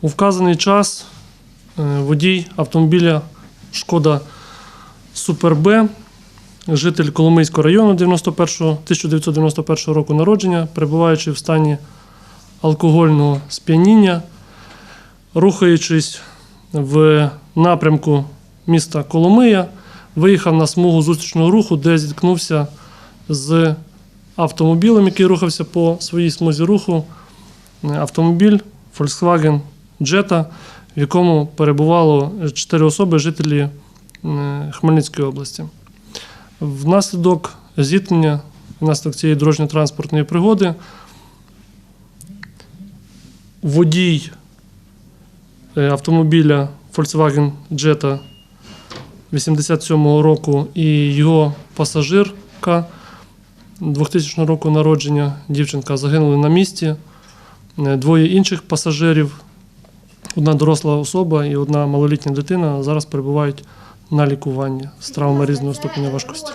У вказаний час е, водій автомобіля Шкода Супер Б, житель Коломийського району 91, 1991 року народження, перебуваючи в стані алкогольного сп'яніння, рухаючись в напрямку міста Коломия, виїхав на смугу зустрічного руху, де зіткнувся з автомобілем, який рухався по своїй смузі руху. Е, Автомобіль Volkswagen Jetta, в якому перебувало чотири особи, жителі е, Хмельницької області. Внаслідок зіткнення, внаслідок цієї дорожньо-транспортної пригоди, водій е, автомобіля Volkswagen Jetta 87-го року і його пасажирка 2000 року народження, дівчинка загинули на місці. Е, Двоє інших пасажирів, одна доросла особа і одна малолітня дитина зараз перебувають на лікуванні з травмами різного ступеня важкості.